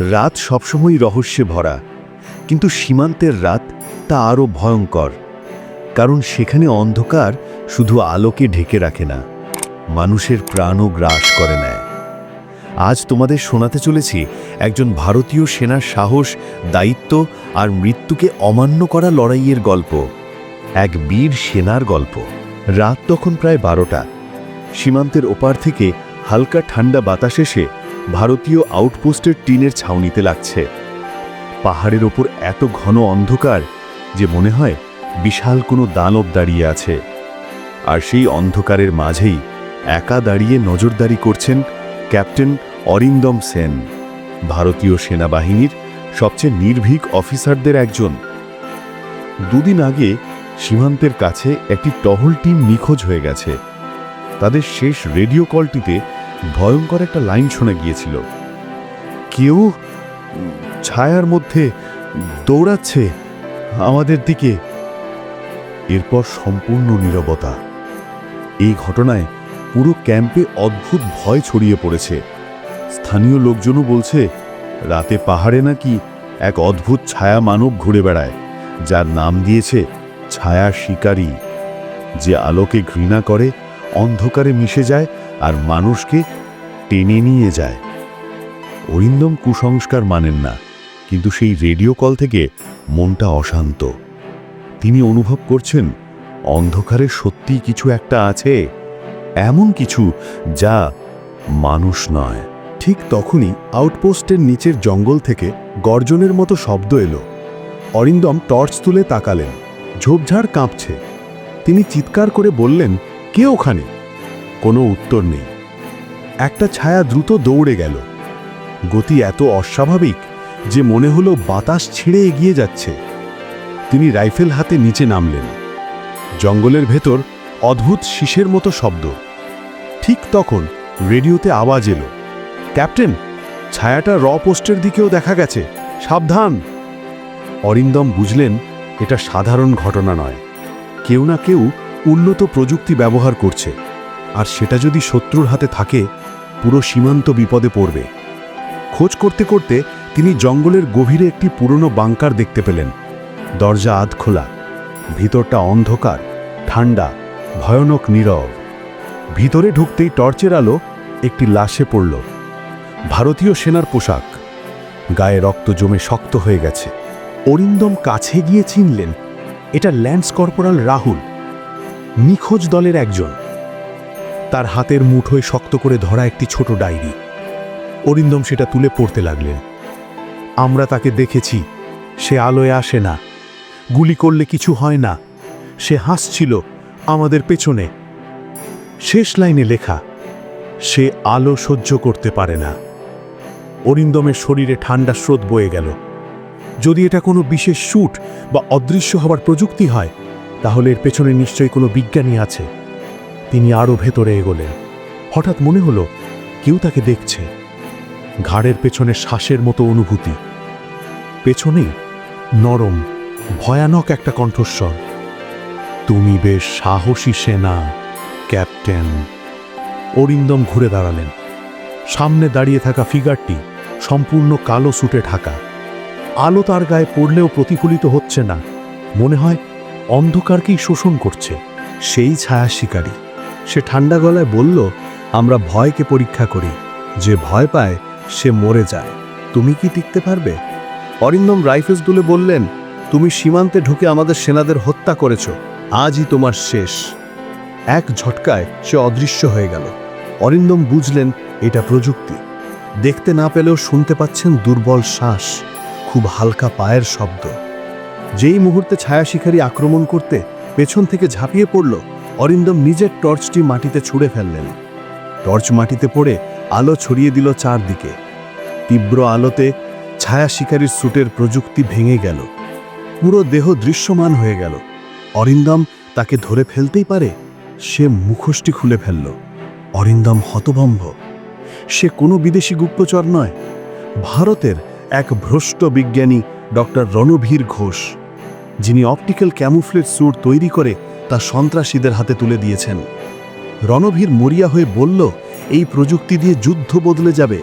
রাত সবসময় রহস্যে ভরা, কিন্তু সীমান্তের রাত তা আরও ভয়ঙ্কর, কারণ সেখানে অন্ধকার শুধু আলোকে ঢেকে রাখে না, মানুষের প্রাণও গ্রাস করে নেয়। আজ তোমাদের শোনাতে চলেছি একজন ভারতীয় সেনার সাহস, দায়িত্ব আর মৃত্যুকে অমান্য করা লড়াইয়ের গল্প, এক বীর সেনার গল্প। রাত তখন প্রায় বারোটা। সীমান্তের ওপার থেকে হালকা ঠান্ডা বাতাস এসে ভারতীয় আউটপোস্টের টিনের ছাউনিতে লাগছে। পাহাড়ের ওপর এত ঘন অন্ধকার যে মনে হয় বিশাল কোনো দানব দাঁড়িয়ে আছে। আর সেই অন্ধকারের মাঝেই একা দাঁড়িয়ে নজরদারি করছেন ক্যাপ্টেন অরিন্দম সেন, ভারতীয় সেনাবাহিনীর সবচেয়ে নির্ভীক অফিসারদের একজন। দুদিন আগে সীমান্তের কাছে একটি টহল টিম নিখোঁজ হয়ে গেছে। তাদের শেষ রেডিও কলটিতে ভয়ঙ্কর একটা লাইন শোনা গিয়েছিল। কেউ ছায়ার মধ্যে দৌড়াচ্ছে আমাদের দিকে। এরপর সম্পূর্ণ নীরবতা। এই ঘটনায় পুরো ক্যাম্পে অদ্ভুত ভয় ছড়িয়ে পড়েছে। স্থানীয় লোকজনও বলছে, রাতে পাহাড়ে নাকি এক অদ্ভুত ছায়া মানব ঘুরে বেড়ায়, যার নাম দিয়েছে ছায়া শিকারী, যে আলোকে ঘৃণা করে অন্ধকারে মিশে যায় আর মানুষকে টেনে নিয়ে যায়। অরিন্দম কুসংস্কার মানেন না, কিন্তু সেই রেডিও কল থেকে মনটা অশান্ত। তিনি অনুভব করছেন, অন্ধকারে সত্যিই কিছু একটা আছে, এমন কিছু যা মানুষ নয়। ঠিক তখনই আউটপোস্টের নিচের জঙ্গল থেকে গর্জনের মতো শব্দ এলো। অরিন্দম টর্চ তুলে তাকালেন, ঝোপঝাড় কাঁপছে। তিনি চিৎকার করে বললেন কে ওখানে? কোনো উত্তর নেই। একটা ছায়া দ্রুত দৌড়ে গেল। গতি এত অস্বাভাবিক যে মনে হলো বাতাস ছিঁড়ে এগিয়ে যাচ্ছে। তিনি রাইফেল হাতে নিচে নামলেন। জঙ্গলের ভেতর অদ্ভুত শীষের মতো শব্দ। ঠিক তখন রেডিওতে আওয়াজ এলো। ক্যাপ্টেন, ছায়াটা র পোস্টের দিকেও দেখা গেছে। সাবধান! অরিন্দম বুঝলেন এটা সাধারণ ঘটনা নয়। কেউ না কেউ উন্নত প্রযুক্তি ব্যবহার করছে, আর সেটা যদি শত্রুর হাতে থাকে, পুরো সীমান্ত বিপদে পড়বে। খোঁজ করতে করতে তিনি জঙ্গলের গভীরে একটি পুরনো বাংকার দেখতে পেলেন। দরজা আধ খোলা, ভিতরটা অন্ধকার, ঠান্ডা, ভয়ানক নীরব। ভিতরে ঢুকতেই টর্চের আলো একটি লাশে পড়ল। ভারতীয় সেনার পোশাক, গায়ে রক্ত জমে শক্ত হয়ে গেছে। অরিন্দম কাছে গিয়ে চিনলেন, এটা ল্যান্স কর্পোরাল রাহুল। নিখোঁজ দলের একজন। তার হাতের মুঠোয় শক্ত করে ধরা একটি ছোট ডায়েরি। অরিন্দম সেটা তুলে পড়তে লাগলেন। আমরা তাকে দেখেছি। সে আলোয় আসে না। গুলি করলে কিছু হয় না। সে হাসছিল আমাদের পেছনে। শেষ লাইনে লেখা, সে আলো সহ্য করতে পারে না। অরিন্দমের শরীরে ঠান্ডা স্রোত বয়ে গেল। যদি এটা কোনো বিশেষ শ্যুট বা অদৃশ্য হবার প্রযুক্তি হয় তাহলে এর পেছনে নিশ্চয়ই কোনো বিজ্ঞানী আছে। তিনি আরও ভেতরে এগোলেন। হঠাৎ মনে হলো, কেউ তাকে দেখছে। ঘাড়ের পেছনে শ্বাসের মতো অনুভূতি। পেছনেই নরম, ভয়ানক একটা কণ্ঠস্বর। তুমি বেশ সাহসী সেনা, ক্যাপ্টেন। অরিন্দম ঘুরে দাঁড়ালেন। সামনে দাঁড়িয়ে থাকা ফিগারটি সম্পূর্ণ কালো সুটে ঢাকা। আলো তার গায়ে পড়লেও প্রতিফলিত হচ্ছে না। মনে হয় অন্ধকারকেই শোষণ করছে। সেই ছায়া শিকারী। সে ঠান্ডা গলায় বলল, আমরা ভয়কে পরীক্ষা করি। যে ভয় পায়, সে মরে যায়। তুমি কি টিকতে পারবে? অরিন্দম রাইফেলস তুলে বললেন, তুমি সীমান্তে ঢুকে আমাদের সেনাদের হত্যা করেছ। আজই তোমার শেষ। এক ঝটকায় সে অদৃশ্য হয়ে গেল। অরিন্দম বুঝলেন, এটা প্রযুক্তি। দেখতে না পেলেও শুনতে পাচ্ছেন দুর্বল শ্বাস, খুব হালকা পায়ের শব্দ। যেই মুহূর্তে ছায়া শিকারী আক্রমণ করতে পেছন থেকে ঝাঁপিয়ে পড়ল, অরিন্দম নিজের টর্চটি মাটিতে ছুঁড়ে ফেললেন। টর্চ মাটিতে পড়ে আলো ছড়িয়ে দিল চারদিকে। তীব্র আলোতে ছায়া শিকারীর স্যুটের প্রযুক্তি ভেঙে গেল। পুরো দেহ দৃশ্যমান হয়ে গেল। অরিন্দম তাকে ধরে ফেলতেই পারে, সে মুখোশটি খুলে ফেলল। অরিন্দম হতভম্ব। সে কোনো বিদেশি গুপ্তচর নয়। ভারতের এক ভ্রষ্ট বিজ্ঞানী ডক্টর রণভীর ঘোষ, যিনি অপটিক্যাল ক্যামুফ্লেট স্যুট তৈরি করে তা সন্ত্রাসীদের হাতে তুলে দিয়েছেন। রণবীর মরিয়া হয়ে বলল, এই প্রযুক্তি দিয়ে যুদ্ধ বদলে যাবে।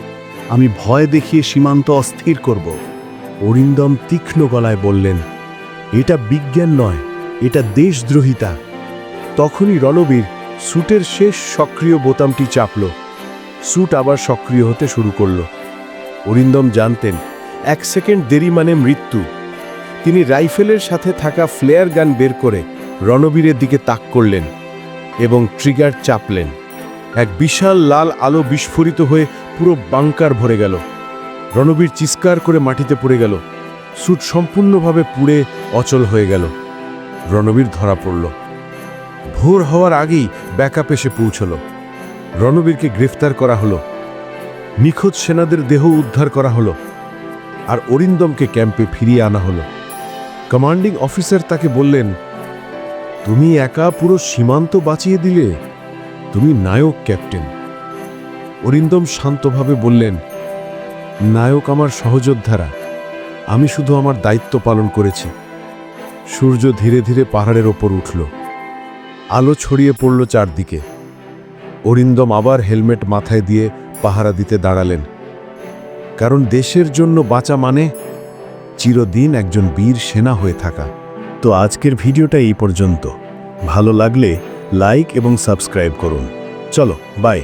আমি ভয় দেখিয়ে সীমান্ত অস্থির করব। অরিন্দম তীক্ষ্ণ গলায় বললেন, এটা বিজ্ঞান নয়, এটা দেশদ্রোহিতা। তখনই রণবীর স্যুটের শেষ সক্রিয় বোতামটি চাপল। স্যুট আবার সক্রিয় হতে শুরু করল। অরিন্দম জানতেন এক সেকেন্ড দেরি মানে মৃত্যু। তিনি রাইফেলের সাথে থাকা ফ্লেয়ার গান বের করে রণবীরের দিকে তাক করলেন এবং ট্রিগার চাপলেন। এক বিশাল লাল আলো বিস্ফোরিত হয়ে পুরো বাংকার ভরে গেল। রণবীর চিৎকার করে মাটিতে পড়ে গেল। স্যুট সম্পূর্ণভাবে পুড়ে অচল হয়ে গেল। রণবীর ধরা পড়ল। ভোর হওয়ার আগেই ব্যাকআপ এসে পৌঁছল। রণবীরকে গ্রেফতার করা হলো। নিখোঁজ সেনাদের দেহ উদ্ধার করা হলো। আর অরিন্দমকে ক্যাম্পে ফিরিয়ে আনা হলো। কমান্ডিং অফিসার তাকে বললেন, তুমি একা পুরো সীমান্ত বাঁচিয়ে দিলে, তুমি নায়ক, ক্যাপ্টেন। অরিন্দম শান্তভাবে বললেন, নায়ক আমার সহযোদ্ধারা, আমি শুধু আমার দায়িত্ব পালন করেছি। সূর্য ধীরে ধীরে পাহাড়ের ওপর উঠল। আলো ছড়িয়ে পড়ল চারদিকে। অরিন্দম আবার হেলমেট মাথায় দিয়ে পাহারা দিতে দাঁড়ালেন। কারণ দেশের জন্য বাঁচা মানে চিরদিন একজন বীর সেনা হয়ে থাকা। তো আজকের ভিডিওটা এই পর্যন্ত। ভালো লাগলে লাইক এবং সাবস্ক্রাইব করুন। চলো বাই